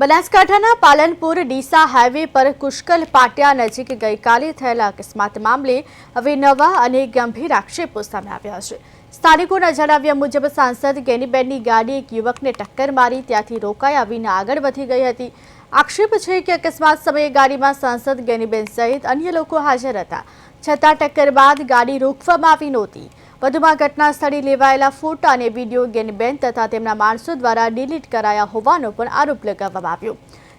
બનાસકાંઠાના પાલનપુર ડીસા હાઈવે પર કુશ્કલ પાટિયા નજીક ગઈકાલે થયેલા અકસ્માત મામલે હવે નવા અને ગંભીર આક્ષેપો સામે આવ્યા છે. સ્થાનિકોના જણાવ્યા મુજબ સાંસદ ગેનીબેનની ગાડી એક યુવકને ટક્કર મારી ત્યાંથી રોકાઈ આવીને આગળ વધી ગઈ હતી. આક્ષેપ છે કે અકસ્માત સમયે ગાડીમાં સાંસદ ગેનીબેન સહિત અન્ય લોકો હાજર હતા. છતાં ટક્કર બાદ ગાડી રોકવામાં આવી નહોતી. વધુમાં ઘટના સ્થળે લેવાયેલા ફોટા અને વીડિયો ગેનીબેન તથા તેમના માણસો દ્વારા ડિલીટ કરાયા હોવાનો પણ આરોપ લગાવવામાં આવ્યો.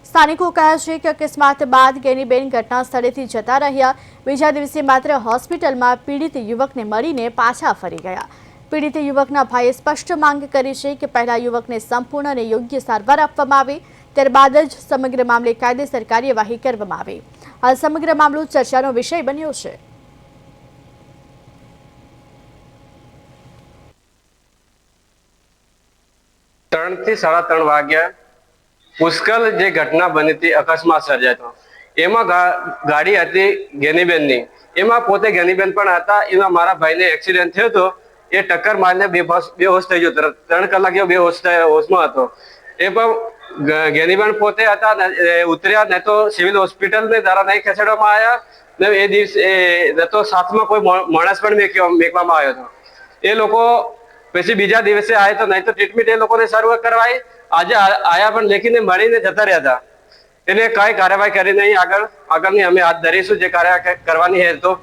સ્થાનિકો કહે છે કે અકસ્માત બાદ ગેનીબેન ઘટના સ્થળેથી જતા રહ્યા. બીજા દિવસે માત્ર હોસ્પિટલમાં પીડિત યુવકને મળીને પાછા ફરી ગયા. પીડિત યુવકના ભાઈએ સ્પષ્ટ માંગ કરી છે કે પહેલા યુવકને સંપૂર્ણ અને યોગ્ય સારવાર આપવામાં આવે, ત્યારબાદ જ સમગ્ર મામલે કાયદેસર કાર્યવાહી કરવામાં આવે. હાલ સમગ્ર મામલો ચર્ચાનો વિષય બન્યો છે. ત્રણથી સાડા ત્રણ વાગ્યા પુષ્કળ જે ઘટના બની હતી, અકસ્માત સર્જાતો એમાં ગાડી હતી ગેનીબેનની. એમાં પોતે ગેનીબેન પણ હતા, એમાં મારા ભાઈને એક્સિડન્ટ થયો હતો. એ ટક્કર મારીને બેહોશ બેહોશ થઈ ગયો ત્રણ કલાક જેવો બેહોશ હોશમાં હતો. એ પણ ગેનીબેન પોતે હતા ઉતર્યા, ને તો સિવિલ હોસ્પિટલ ને દ્વારા નહીં ખસેડવામાં આવ્યા, ને એ દિવસે તો સાથમાં કોઈ માણસ પણ મેકવામાં આવ્યો હતો. એ લોકો પછી બીજા દિવસે આવે તો નહીં તો ટ્રીટમેન્ટ એ લોકોને શરૂ કરવાય આજે આયા પણ લેખીને મળીને જતા રહ્યા હતા. એને કઈ કાર્યવાહી કરી નહીં. આગળ આગળની અમે હાથ ધરીશું જે કાર્ય કરવાની હે તો.